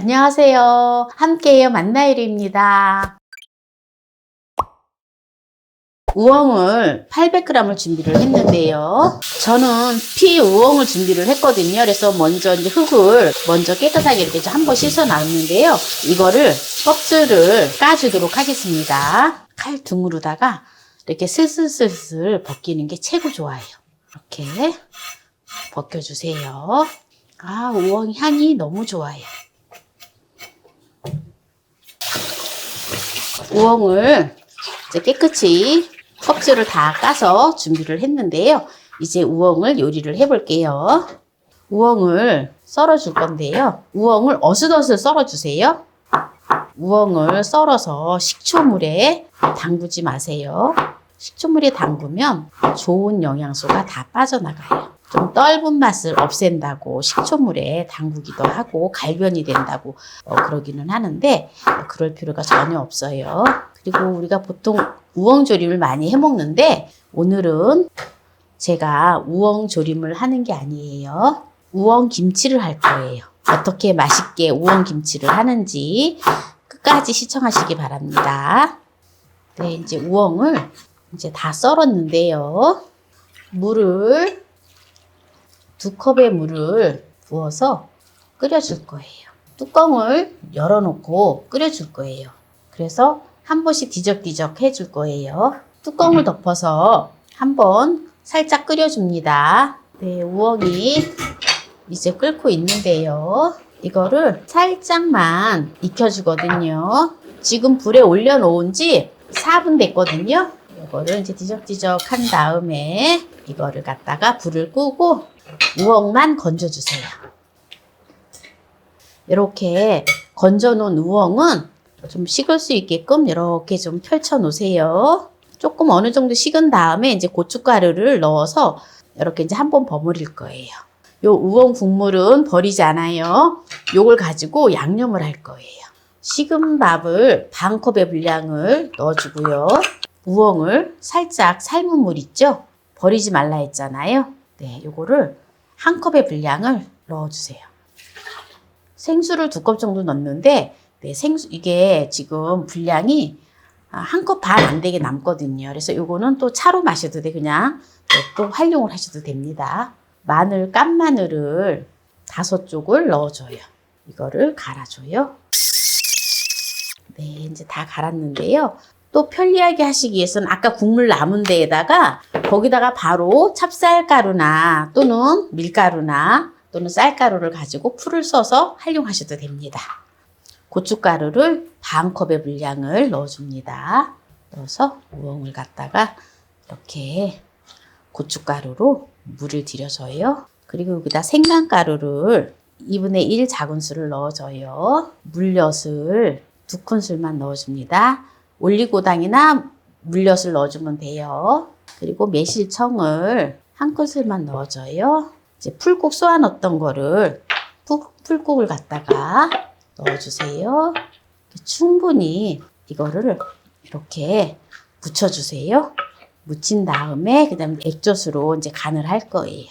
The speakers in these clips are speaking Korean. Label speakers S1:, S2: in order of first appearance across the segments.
S1: 안녕하세요. 함께해요 만나일입니다. 우엉을 800g을 준비를 했는데요. 저는 피 우엉을 준비를 했거든요. 그래서 먼저 이제 흙을 먼저 깨끗하게 이렇게 좀 한번 씻어 놨는데요. 이거를 껍질을 까주도록 하겠습니다. 칼 둥으로다가 이렇게 슬슬슬슬 벗기는 게 최고 좋아요. 이렇게 벗겨주세요. 아, 우엉 향이 너무 좋아요. 우엉을 이제 깨끗이 껍질을 다 까서 준비를 했는데요. 이제 우엉을 요리를 해볼게요. 우엉을 썰어줄 건데요. 우엉을 어슷어슷 썰어주세요. 우엉을 썰어서 식초물에 담그지 마세요. 식초물에 담그면 좋은 영양소가 다 빠져나가요. 좀 떫은 맛을 없앤다고 식초물에 담그기도 하고 갈변이 된다고 어, 그러기는 하는데 어, 그럴 필요가 전혀 없어요. 그리고 우리가 보통 우엉 조림을 많이 해 먹는데 오늘은 제가 우엉 조림을 하는 게 아니에요. 우엉 김치를 할 거예요. 어떻게 맛있게 우엉 김치를 하는지 끝까지 시청하시기 바랍니다. 네, 이제 우엉을 이제 다 썰었는데요. 물을 두 컵의 물을 부어서 끓여줄 거예요. 뚜껑을 열어놓고 끓여줄 거예요. 그래서 한 번씩 뒤적뒤적 해줄 거예요. 뚜껑을 덮어서 한 번 살짝 끓여줍니다. 네, 우엉이 이제 끓고 있는데요. 이거를 살짝만 익혀주거든요. 지금 불에 올려놓은 지 4분 됐거든요. 이거를 이제 뒤적뒤적 한 다음에 이거를 갖다가 불을 끄고 우엉만 건져주세요. 이렇게 건져놓은 우엉은 좀 식을 수 있게끔 이렇게 좀 펼쳐 놓으세요. 조금 어느 정도 식은 다음에 이제 고춧가루를 넣어서 이렇게 이제 한번 버무릴 거예요. 요 우엉 국물은 버리지 않아요. 요걸 가지고 양념을 할 거예요. 식은 밥을 반 컵의 분량을 넣어주고요. 우엉을 살짝 삶은 물 있죠? 버리지 말라 했잖아요. 네, 요거를 한 컵의 분량을 넣어주세요. 생수를 두 컵 정도 넣는데, 네, 생수, 이게 지금 분량이 한 컵 반 안 되게 남거든요. 그래서 요거는 또 차로 마셔도 돼. 그냥 네, 또 활용을 하셔도 됩니다. 마늘, 깐 마늘을 다섯 쪽을 넣어줘요. 이거를 갈아줘요. 네, 이제 다 갈았는데요. 또 편리하게 하시기 위해서는 아까 국물 남은 데에다가 거기다가 바로 찹쌀가루나 또는 밀가루나 또는 쌀가루를 가지고 풀을 써서 활용하셔도 됩니다. 고춧가루를 반 컵의 분량을 넣어줍니다. 넣어서 우엉을 갖다가 이렇게 고춧가루로 물을 들여줘요. 그리고 여기다 생강가루를 2분의 1 작은술을 넣어줘요. 물엿을 두 큰술만 넣어줍니다. 올리고당이나 물엿을 넣어주면 돼요. 그리고 매실청을 한 큰술만 넣어줘요. 이제 풀국 쏘아 넣었던 거를 풀, 풀국을 갖다가 넣어주세요. 충분히 이거를 이렇게 묻혀주세요. 묻힌 다음에 그 다음 액젓으로 이제 간을 할 거예요.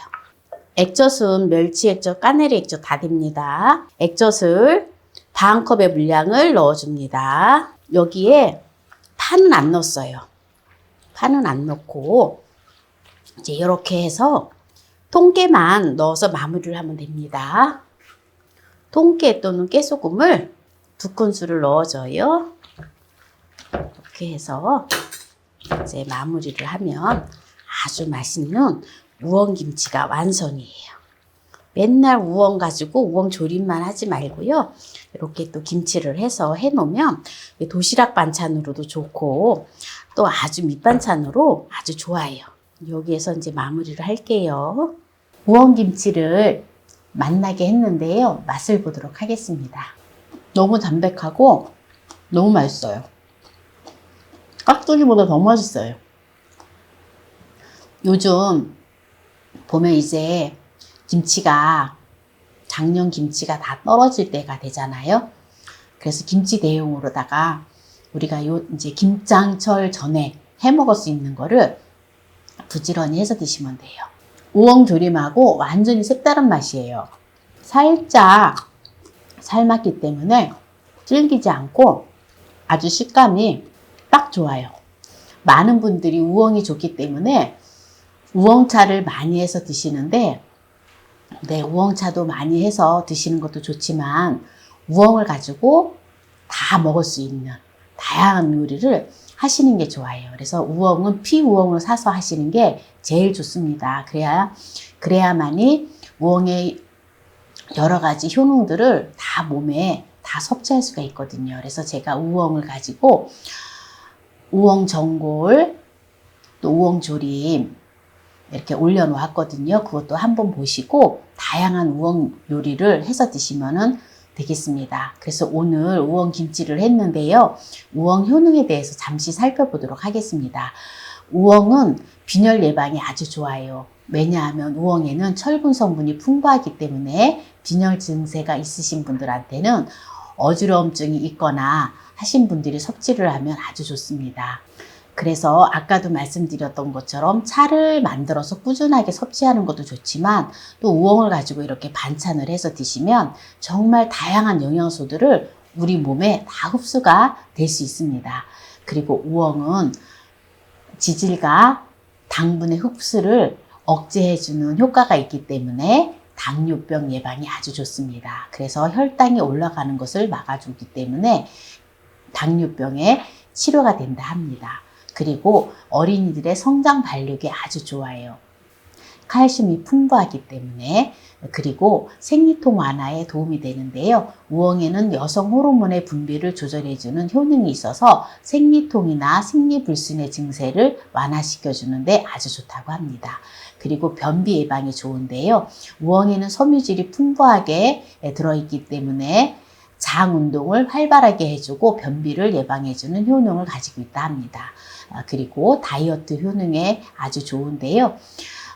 S1: 액젓은 멸치 액젓, 까네리 액젓 다 됩니다. 액젓을 반 컵의 물량을 넣어줍니다. 여기에 파는 안 넣었어요. 파는 안 넣고 이제 이렇게 해서 통깨만 넣어서 마무리를 하면 됩니다. 통깨 또는 깨소금을 두 큰술을 넣어줘요. 이렇게 해서 이제 마무리를 하면 아주 맛있는 우엉김치가 완성이에요. 맨날 우엉 가지고 우엉 조림만 하지 말고요. 이렇게 또 김치를 해서 해놓으면 도시락 반찬으로도 좋고 또 아주 밑반찬으로 아주 좋아요. 여기에서 이제 마무리를 할게요. 우엉 김치를 맛나게 했는데요. 맛을 보도록 하겠습니다. 너무 담백하고 너무 맛있어요. 깍두기보다 더 맛있어요. 요즘 보면 이제 김치가 작년 김치가 다 떨어질 때가 되잖아요. 그래서 김치 대용으로다가 우리가 요 이제 김장철 전에 해 먹을 수 있는 거를 부지런히 해서 드시면 돼요. 우엉 조림하고 완전히 색다른 맛이에요. 살짝 삶았기 때문에 질기지 않고 아주 식감이 딱 좋아요. 많은 분들이 우엉이 좋기 때문에 우엉차를 많이 해서 드시는데 네, 우엉차도 많이 해서 드시는 것도 좋지만 우엉을 가지고 다 먹을 수 있는 다양한 요리를 하시는 게 좋아요. 그래서 우엉은 피우엉을 사서 하시는 게 제일 좋습니다. 그래야 그래야만이 우엉의 여러 가지 효능들을 다 몸에 다 섭취할 수가 있거든요. 그래서 제가 우엉을 가지고 우엉 전골 또 우엉 조림 이렇게 올려놓았거든요. 그것도 한번 보시고 다양한 우엉 요리를 해서 드시면은 되겠습니다. 그래서 오늘 우엉 김치를 했는데요. 우엉 효능에 대해서 잠시 살펴보도록 하겠습니다. 우엉은 빈혈 예방에 아주 좋아요. 왜냐하면 우엉에는 철분 성분이 풍부하기 때문에 빈혈 증세가 있으신 분들한테는 어지러움증이 있거나 하신 분들이 섭취를 하면 아주 좋습니다. 그래서 아까도 말씀드렸던 것처럼 차를 만들어서 꾸준하게 섭취하는 것도 좋지만 또 우엉을 가지고 이렇게 반찬을 해서 드시면 정말 다양한 영양소들을 우리 몸에 다 흡수가 될 수 있습니다. 그리고 우엉은 지질과 당분의 흡수를 억제해주는 효과가 있기 때문에 당뇨병 예방이 아주 좋습니다. 그래서 혈당이 올라가는 것을 막아주기 때문에 당뇨병의 치료가 된다 합니다. 그리고 어린이들의 성장 발육에 아주 좋아요. 칼슘이 풍부하기 때문에 그리고 생리통 완화에 도움이 되는데요. 우엉에는 여성 호르몬의 분비를 조절해주는 효능이 있어서 생리통이나 생리불순의 증세를 완화시켜 주는데 아주 좋다고 합니다. 그리고 변비 예방에 좋은데요. 우엉에는 섬유질이 풍부하게 들어있기 때문에 장 운동을 활발하게 해주고 변비를 예방해주는 효능을 가지고 있다 합니다. 아, 그리고 다이어트 효능에 아주 좋은데요.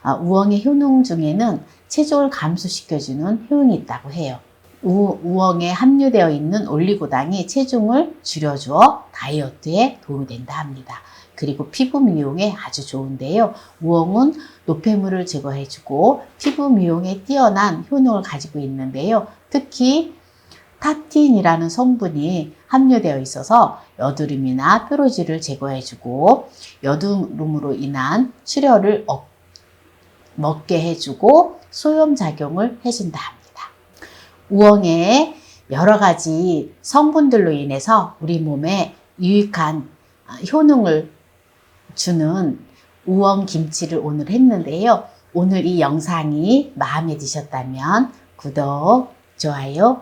S1: 아, 우엉의 효능 중에는 체중을 감소시켜주는 효능이 있다고 해요. 우, 우엉에 함유되어 있는 올리고당이 체중을 줄여주어 다이어트에 도움이 된다 합니다. 그리고 피부 미용에 아주 좋은데요. 우엉은 노폐물을 제거해주고 피부 미용에 뛰어난 효능을 가지고 있는데요. 특히 타틴이라는 성분이 함유되어 있어서 여드름이나 뾰루지를 제거해주고 여드름으로 인한 출혈을 억, 먹게 해주고 소염 작용을 해준다 합니다. 우엉의 여러 가지 성분들로 인해서 우리 몸에 유익한 효능을 주는 우엉 김치를 오늘 했는데요. 오늘 이 영상이 마음에 드셨다면 구독, 좋아요,